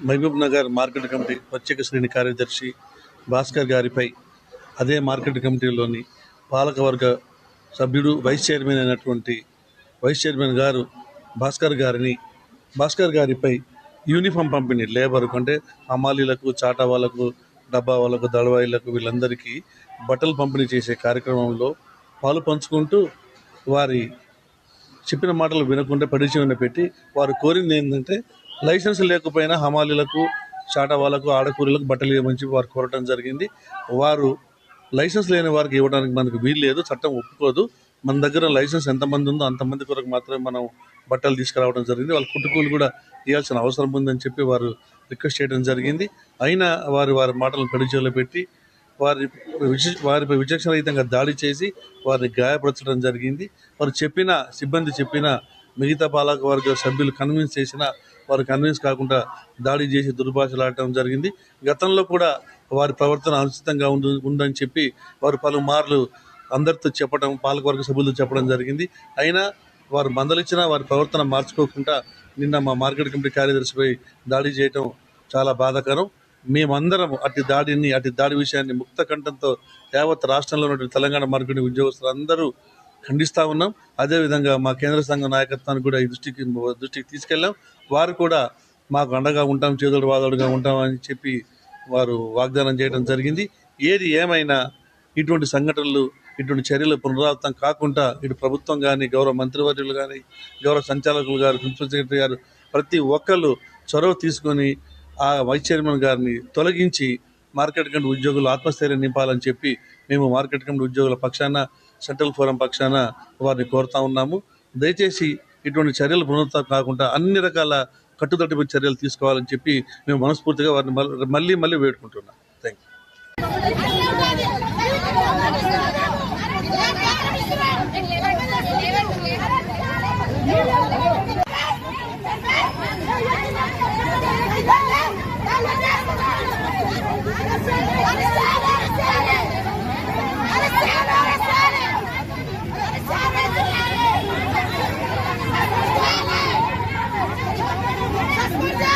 Mahabub Nagar market committee ప్రత్యేక శ్రేణి కార్యదర్శి భాస్కర్ గారిపై అదే మార్కెట్ కమిటీలోని పాలకవర్గ సభ్యుడు వైస్ చైర్మన్ అయినటువంటి వైస్ చైర్మన్ గారు భాస్కర్ గారిని భాస్కర్ గారిపై యూనిఫామ్ పంపిణీ లేబర్కు అంటే హమాలీలకు చాటా వాళ్ళకు డబ్బా వాళ్ళకు దళవాయిలకు వీళ్ళందరికీ బట్టలు పంపిణీ చేసే కార్యక్రమంలో పాలు పంచుకుంటూ వారి చెప్పిన మాటలు వినకుండా పరిచయం పెట్టి వారు కోరింది ఏంటంటే లైసెన్స్ లేకపోయినా హమాలీలకు చాటా వాళ్ళకు ఆడకూరలకు బట్టలు ఇవ్వమని వారు కోరటం జరిగింది. వారు లైసెన్స్ లేని వారికి ఇవ్వడానికి మనకు వీలు లేదు చట్టం ఒప్పుకోదు. మన దగ్గర లైసెన్స్ ఎంతమంది ఉందో అంతమంది కొరకు మాత్రమే మనం బట్టలు తీసుకురావడం జరిగింది. వాళ్ళ కుటుంబాలు కూడా ఇవ్వాల్సిన అవసరం ఉందని చెప్పి వారు రిక్వెస్ట్ చేయడం జరిగింది. అయినా వారు వారి మాటలను పరిచయంలో పెట్టి వారి వారిపై వారిపై విచక్షణరహితంగా దాడి చేసి వారిని గాయపరచడం జరిగింది. వారు చెప్పిన సిబ్బంది చెప్పిన మిగతా పాలక వర్గ సభ్యులు కన్విన్స్ చేసిన వారు కన్విన్స్ కాకుండా దాడి చేసి దుర్భాషలాడటం జరిగింది. గతంలో కూడా వారి ప్రవర్తన అనుచితంగా ఉందని చెప్పి వారు పలుమార్లు అందరితో చెప్పడం పాలకవర్గ సభ్యులతో చెప్పడం జరిగింది. అయినా వారు మందలిచ్చినా వారి ప్రవర్తన మార్చుకోకుండా నిన్న మా మార్కెట్ కమిటీ కార్యదర్శిపై దాడి చేయటం చాలా బాధాకరం. మేమందరం అటు దాడిని అటు దాడి విషయాన్ని ముక్త కంఠంతో యావత్ రాష్ట్రంలో ఉన్నటువంటి తెలంగాణ మార్కెట్ ఉద్యోగస్తులు అందరూ ఖండిస్తూ ఉన్నాం. అదేవిధంగా మా కేంద్ర సంఘ నాయకత్వాన్ని కూడా ఈ దృష్టికి దృష్టికి తీసుకెళ్ళాం. వారు కూడా మాకు అండగా ఉంటాం చేదుడు వాదోడుగా ఉంటాం అని చెప్పి వారు వాగ్దానం చేయడం జరిగింది. ఏది ఏమైనా ఇటువంటి సంఘటనలు ఇటువంటి చర్యలు పునరావృతం కాకుండా ఇటు ప్రభుత్వం కానీ గౌరవ మంత్రివర్యులు కానీ గౌరవ సంచాలకులు గారు ప్రిన్సిపల్ సెక్రటరీ గారు ప్రతి ఒక్కళ్ళు చొరవ తీసుకొని ఆ వైస్ చైర్మన్ గారిని తొలగించి మార్కెట్ కమిటీ ఉద్యోగులు ఆత్మస్థైర్యం నింపాలని చెప్పి మేము మార్కెట్ కమిటీ ఉద్యోగుల పక్షాన సెంట్రల్ ఫోరం పక్షాన వారిని కోరుతా ఉన్నాము. దయచేసి ఇటువంటి చర్యలు పునరుద్ధం కాకుండా అన్ని రకాల కట్టుదట్టు చర్యలు తీసుకోవాలని చెప్పి మేము మనస్ఫూర్తిగా వారిని మళ్ళీ మళ్ళీ వేడుకుంటున్నాం. Thank you Let's go!